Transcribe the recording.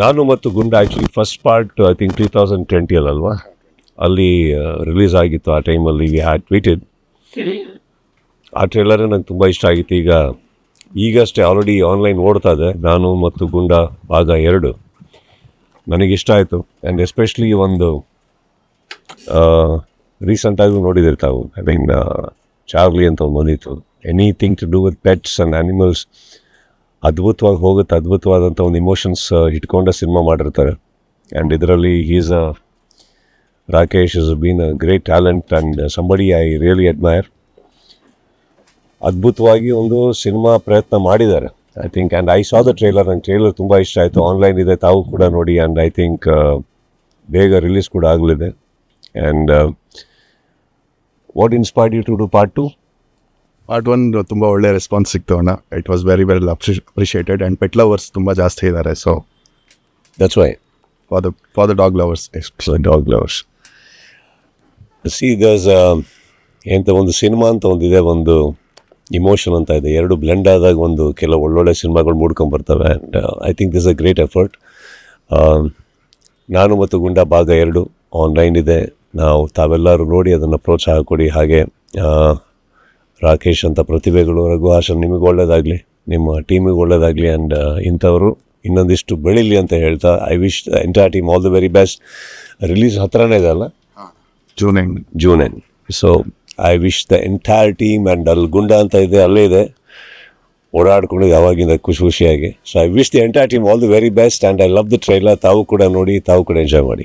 Naanu Mattu Gunda actually first part I think two thousand ಟ್ವೆಂಟಿಯಲ್ಲಲ್ವಾ ಅಲ್ಲಿ release ಆಗಿತ್ತು ಆ ಟೈಮಲ್ಲಿ ವಿ ಹ್ಯಾಡ್ ಟ್ವೀಟೆಡ್ ಆ ಟ್ರೇಲರೇ ನಂಗೆ ತುಂಬ ಇಷ್ಟ ಆಗಿತ್ತು. ಈಗ ಈಗಷ್ಟೇ ಆಲ್ರೆಡಿ ಆನ್ಲೈನ್ ಓಡ್ತಾ ಇದೆ. ನಾನು ಮತ್ತು ಗುಂಡ ಭಾಗ ಎರಡು. ನನಗಿಷ್ಟ ಆಯಿತು. ಆ್ಯಂಡ್ ಎಸ್ಪೆಷಲಿ ಒಂದು ರೀಸೆಂಟಾಗಿ ನೋಡಿದಿರಿ ತಾವು ಐ ಮೀನ್ ಚಾರ್ಲಿ ಅಂತ ಒಂದು ಬಂದಿತ್ತು. Anything to do with pets and animals ಅದ್ಭುತವಾಗಿ ಹೋಗುತ್ತೆ, ಅದ್ಭುತವಾದಂಥ ಒಂದು ಇಮೋಷನ್ಸ್ ಇಟ್ಕೊಂಡ ಸಿನಿಮಾ ಮಾಡಿರ್ತಾರೆ. ಆ್ಯಂಡ್ ಇದರಲ್ಲಿ is a Rakesh is been a great talent and somebody I really admire ಅದ್ಭುತವಾಗಿ ಒಂದು ಸಿನಿಮಾ ಪ್ರಯತ್ನ ಮಾಡಿದ್ದಾರೆ. I think and I saw the trailer ನಂಗೆ ಟ್ರೇಲರ್ ತುಂಬ ಇಷ್ಟ ಆಯಿತು. ಆನ್ಲೈನ್ ಇದೆ, ತಾವು ಕೂಡ ನೋಡಿ ಆ್ಯಂಡ್ ಐ ಥಿಂಕ್ ಬೇಗ ರಿಲೀಸ್ ಕೂಡ ಆಗಲಿದೆ. And what inspired you to do part two part one ತುಂಬ ಒಳ್ಳೆ ರೆಸ್ಪಾನ್ಸ್ ಸಿಕ್ತು ಅಣ್ಣ. It was very well appreciated and pet lovers ತುಂಬ ಜಾಸ್ತಿ ಇದ್ದಾರೆ so that's why for the for the dog lovers dog lovers see thus ಎಂಥ ಒಂದು cinema ಅಂತ ಒಂದಿದೆ ಒಂದು ಇಮೋಷನ್ ಅಂತ ಇದೆ. ಎರಡು ಬ್ಲೆಂಡ್ ಆದಾಗ ಒಂದು ಕೆಲವು ಒಳ್ಳೊಳ್ಳೆ ಸಿನಿಮಾಗಳು ಮೂಡ್ಕೊಂಬರ್ತವೆ and I think this a great effort Naanu Mattu Gunda ಭಾಗ ಎರಡು ಆನ್ಲೈನ್ ಇದೆ. ನಾವು ತಾವೆಲ್ಲರೂ ನೋಡಿ ಅದನ್ನು ಪ್ರೋತ್ಸಾಹ ಕೊಡಿ. ಹಾಗೆ ಆ, ರಾಕೇಶ್ ಅಂತ ಪ್ರತಿಭೆಗಳು ರಘು ಹಾಸನ್ ನಿಮಗೆ ಒಳ್ಳೆಯದಾಗಲಿ ನಿಮ್ಮ ಟೀಮಿಗೆ ಒಳ್ಳೆಯದಾಗಲಿ ಆ್ಯಂಡ್ ಇಂಥವರು ಇನ್ನೊಂದಿಷ್ಟು ಬೆಳೀಲಿ ಅಂತ ಹೇಳ್ತಾ I wish entire team all the very best release ಹತ್ರನೇ ಇದೆ ಅಲ್ಲ? June end June and so I wish the entire team and ಅಲ್ಲಿ ಗುಂಡ ಅಂತ ಇದೆ ಅಲ್ಲೇ ಇದೆ. ಓಡಾಡ್ಕೊಂಡು ಯಾವಾಗಿಂದ ಖುಷಿ ಖುಷಿಯಾಗಿ. So I wish the entire team all the very best and I love the trailer ತಾವು ಕೂಡ ನೋಡಿ ತಾವು ಕೂಡ ಎಂಜಾಯ್ ಮಾಡಿ.